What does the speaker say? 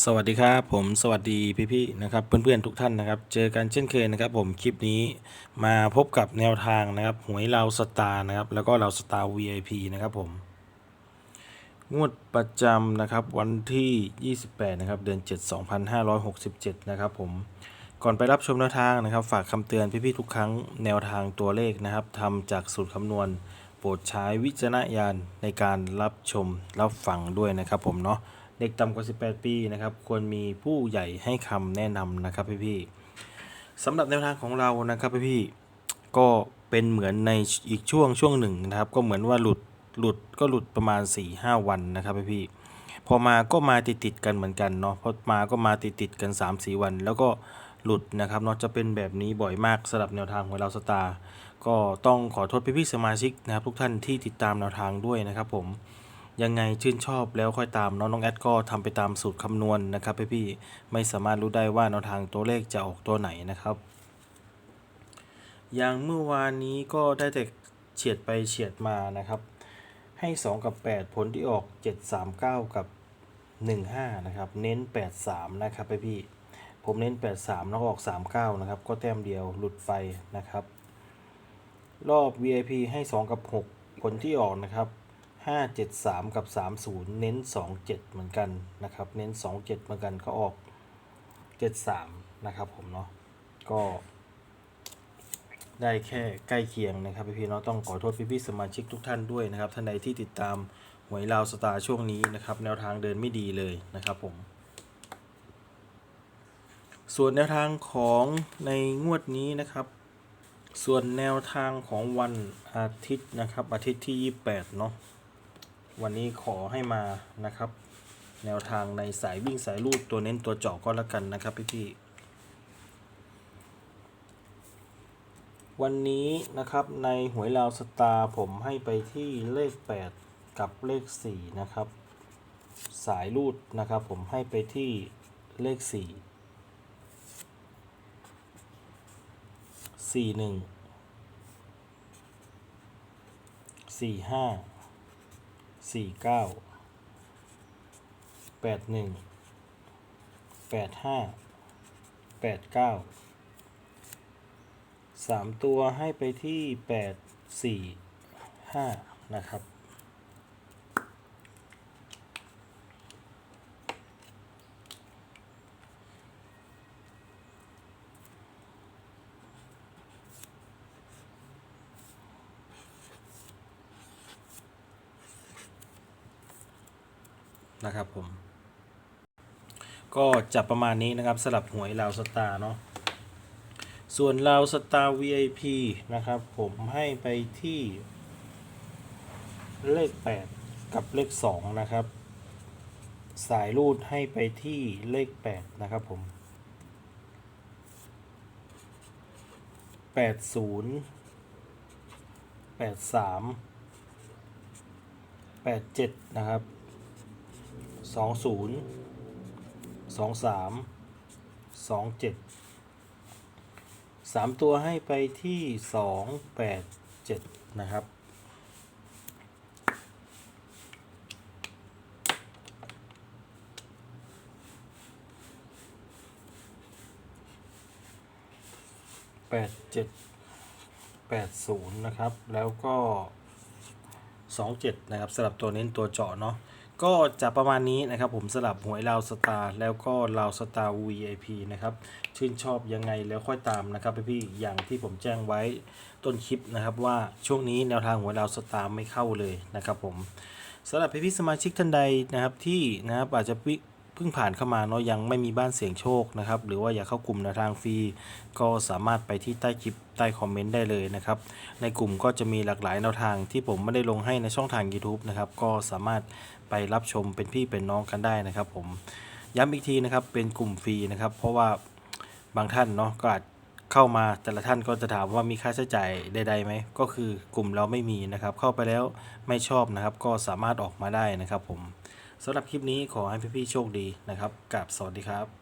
สวัสดีครับผมสวัสดีพี่ๆนะครับเพื่อนๆทุกท่านนะครับ เจอกันเช่นเคยนะครับ ผมคลิปนี้มาพบกับแนวทางนะครับหวยเราสตาร์นะครับแล้วก็เราสตาร์ VIP นะครับผมงวดประจำนะครับวันที่ 28 นะครับ เดือน 7 2567 นะครับผมก่อนไปรับชมแนวทางนะครับ ฝากคำเตือนพี่ๆทุกครั้งแนวทางตัวเลขนะครับทำจากสูตรคำนวณ โปรดใช้วิจารณญาณในการรับชมรับฟังด้วยนะครับผมเนาะ เด็กต่ำกว่า 18 ปีนะครับควรมีผู้ใหญ่ให้คำแนะนำนะครับพี่ๆสำหรับแนวทางของเรานะครับพี่ๆก็เป็นเหมือนในอีกช่วงช่วงหนึ่งนะครับ ก็เหมือนว่าหลุดหลุดก็หลุดประมาณ 4-5 วันนะครับพี่ๆพอมาก็มาติดติดกันเหมือนกันเนาะพอมาก็มาติดติดกัน 3-4 วัน แล้วก็หลุดนะครับเนาะจะเป็นแบบนี้บ่อยมากสำหรับแนวทางของเราสตาร์ก็ต้องขอโทษพี่ๆสมาชิกนะครับ ทุกท่านที่ติดตามแนวทางด้วยนะครับผม ยังไงชื่นชอบแล้วค่อยตามน้องน้องแอดก็ทำไปตามสูตรคำนวณนะครับพี่ๆไม่สามารถรู้ได้ว่าแนวทางตัวเลขจะออกตัวไหนนะครับ อย่างเมื่อวานนี้ก็ได้แต่เฉียดไปเฉียดมานะครับ ให้ 2 กับ 8 ผลที่ออก 739 กับ 15 นะครับ เน้น 83 นะครับพี่ๆผมเน้น 83 แล้วออก 39 นะครับ ก็แต้มเดียวหลุดไปนะครับ รอบ VIP ให้ 2 กับ 6 ผลที่ออกนะครับ 5 7 3 กับ 30 เน้น 2 7 เหมือนกันนะครับ เน้น 2 7 เหมือนกันก็ออก 7 3 นะครับผมเนาะ ก็ ได้แค่ใกล้เคียงนะครับพี่ๆเนาะต้องขอโทษพี่ๆสมาชิกทุกท่านด้วยนะครับ ท่านใดที่ติดตามหวยลาวสตาร์ช่วงนี้นะครับ แนวทางเดินไม่ดีเลยนะครับผม ส่วนแนวทางของในงวดนี้นะครับส่วนแนวทางของวันอาทิตย์นะครับ อาทิตย์ที่ 28 เนาะ วันนี้ขอให้มานะครับ แนวทางในสายวิ่งสายลูดตัวเน้นตัวเจาะก็แล้วกันนะครับพี่ๆวันนี้นะครับในหวยลาวสตาร์ผมให้ไปที่เลข 8 กับเลข 4 นะครับ สายรูดนะครับผมให้ไปที่เลข 4 4 1 4 5 สี่เก้าแปดหนึ่งแปดห้าแปดเก้าสามตัวให้ไปที่แปดสี่ห้านะครับ นะครับผม ก็จะประมาณนี้นะครับสลับหวยลาวสตาร์เนาะส่วนเราสตาร์ VIP นะครับ ผมให้ไปที่ เลข 8 กับเลข 2 นะครับ สายรูดให้ไปที่เลข 8 นะครับผม 80 83 87 นะครับ 20 23 27สามตัวให้ไปที่สองแปดเจ็ดนะครับแปดเจ็ดแปดศูนย์นะครับ แล้วก็สองเจ็ดนะครับสำหรับตัวเน้นตัวเจาะเนาะ ก็จะประมาณนี้นะครับผมสลับหวยลาวสตาร์แล้วก็ลาวสตาร์ VIP นะครับชื่นชอบยังไงแล้วค่อยตามนะครับพี่ๆอย่างที่ผมแจ้งไว้ต้นคลิปนะครับว่าช่วงนี้แนวทางหวยลาวสตาร์ไม่เข้าเลยนะครับผมสำหรับพี่ๆสมาชิกท่านใดนะครับที่นะครับอาจจะ พิ่งผ่านเข้ามาเนาะยังไม่มีบ้านเสียงโชคนะครับ หรือว่าอยากเข้ากลุ่มแนวทางฟรีก็สามารถไปที่ใต้คลิปใต้คอมเมนต์ได้เลยนะครับ ในกลุ่มก็จะมีหลากหลายแนวทางที่ผมไม่ได้ลงให้ในช่องทาง YouTube นะครับ ก็สามารถไปรับชมเป็นพี่เป็นน้องกันได้นะครับ ผมย้ำอีกทีนะครับเป็นกลุ่มฟรีนะครับ เพราะว่าบางท่านเนาะก็อาจเข้ามาแต่ละท่านก็จะถามว่ามีค่าใช้จ่ายใดๆไหมก็คือกลุ่มเราไม่มีนะครับ เข้าไปแล้วไม่ชอบนะครับ ก็สามารถออกมาได้นะครับ ผม สำหรับคลิปนี้ขอให้พี่ๆโชคดีนะครับกับสวัสดีครับ